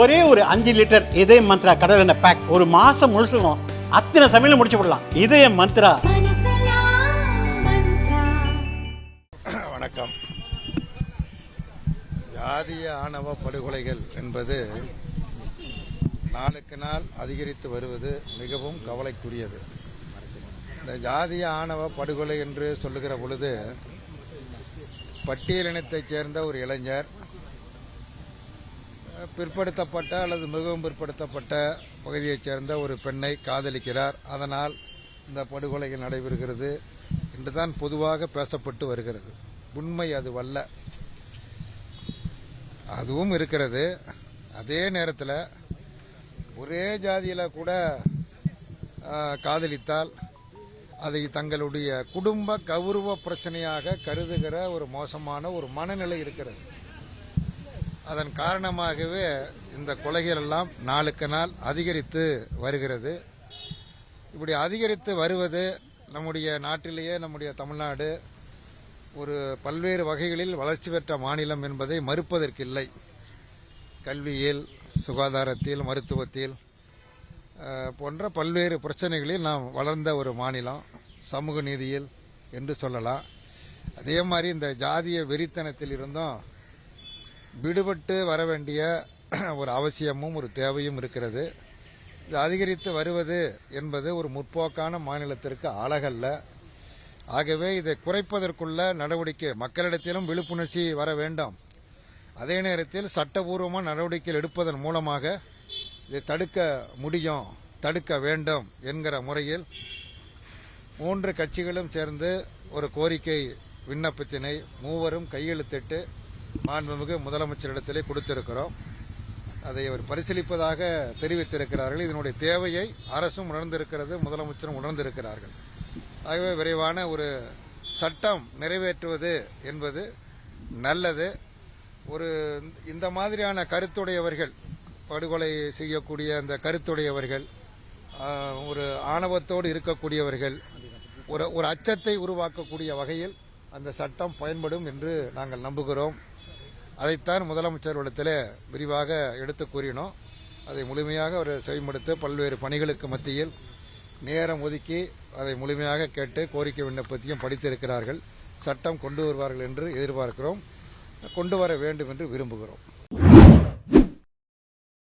ஒரே ஒரு அஞ்சு லிட்டர் இதய மந்த்ரா கடல் எண்ணெய் பேக் ஒரு மாசம் முழுசுக்கும் அத்தனை சமையலும் முடிச்சு விடலாம். இதய மந்த்ரா. வணக்கம். ஜாதிய ஆணவ படுகொலைகள் என்பது நாளுக்கு நாள் அதிகரித்து வருவது மிகவும் கவலைக்குரியது. இந்த ஜாதிய ஆணவ படுகொலை என்று சொல்லுகிற பொழுது பட்டியலினத்தைச் சேர்ந்த ஒரு இளைஞர் பிற்படுத்தப்பட்ட அல்லது மிகவும் பிற்படுத்தப்பட்ட பகுதியைச் சேர்ந்த ஒரு பெண்ணை காதலிக்கிறார். அதனால் இந்த படுகொலைகள் நடைபெறுகிறது என்றுதான் பொதுவாக பேசப்பட்டு வருகிறது. உண்மை அது வல்ல அதுவும் இருக்கிறது. அதே நேரத்தில் ஒரே ஜாதியில் கூட காதலித்தால் அதை தங்களுடைய குடும்ப கௌரவ பிரச்சனையாக கருதுகிற ஒரு மோசமான ஒரு மனநிலை இருக்கிறது. அதன் காரணமாகவே இந்த கொலைகள் எல்லாம் நாளுக்கு நாள் அதிகரித்து வருகிறது. இப்படி அதிகரித்து வருவது நம்முடைய நாட்டிலேயே நம்முடைய தமிழ்நாடு ஒரு பல்வேறு வகைகளில் வளர்ச்சி பெற்ற மாநிலம் என்பதை மறுப்பதற்கில்லை. கல்வியில் சுகாதாரத்தில் மருத்துவத்தில் போன்ற பல்வேறு பிரச்சனைகளில் நாம் வளர்ந்த ஒரு மாநிலம் சமூக நீதியில் என்று சொல்லலாம். அதே மாதிரி இந்த ஜாதிய வெறித்தனத்தில் இருந்தும் விடுபட்டு வர வேண்டிய ஒரு அவசியமும் ஒரு தேவையும் இருக்கிறது. இது அதிகரித்து வருவது என்பது ஒரு முற்போக்கான மாநிலத்திற்கு அழகல்ல ஆகவே இதை குறைப்பதற்குள்ள நடவடிக்கை மக்களிடத்திலும் விழிப்புணர்ச்சி வர வேண்டும். அதே நேரத்தில் சட்டபூர்வமாக நடவடிக்கைகள் எடுப்பதன் மூலமாக இதை தடுக்க முடியும் தடுக்க வேண்டும் என்கிற முறையில் மூன்று கட்சிகளும் சேர்ந்து ஒரு கோரிக்கை விண்ணப்பத்தினை மூவரும் கையெழுத்திட்டு மாண்புமிகு முதலமைச்சரிடத்திலே கொடுத்திருக்கிறோம். அதை அவர் பரிசீலிப்பதாக தெரிவித்திருக்கிறார்கள். இதனுடைய தேவையை அரசும் உணர்ந்திருக்கிறது முதலமைச்சரும் உணர்ந்திருக்கிறார்கள். ஆகவே விரைவான ஒரு சட்டம் நிறைவேற்றுவது என்பது நல்லது. ஒரு இந்த மாதிரியான கருத்துடையவர்கள் படுகொலை செய்யக்கூடிய அந்த கருத்துடையவர்கள் ஒரு ஆணவத்தோடு இருக்கக்கூடியவர்கள் ஒரு ஒரு அச்சத்தை உருவாக்கக்கூடிய வகையில் அந்த சட்டம் பயன்படும் என்று நாங்கள் நம்புகிறோம். அதைத்தான் முதலமைச்சர் முதலமைச்சரிடத்தில் விரிவாக எடுத்து கூறினோம். அதை முழுமையாக அவர் செயல்படுத்த பல்வேறு பணிகளுக்கு மத்தியில் நேரம் ஒதுக்கி அதை முழுமையாக கேட்டு கோரிக்கை விண்ணப்பத்தையும் படித்திருக்கிறார்கள். சட்டம் கொண்டு வருவார்கள் என்று எதிர்பார்க்கிறோம். கொண்டு வர வேண்டும் என்று விரும்புகிறோம்.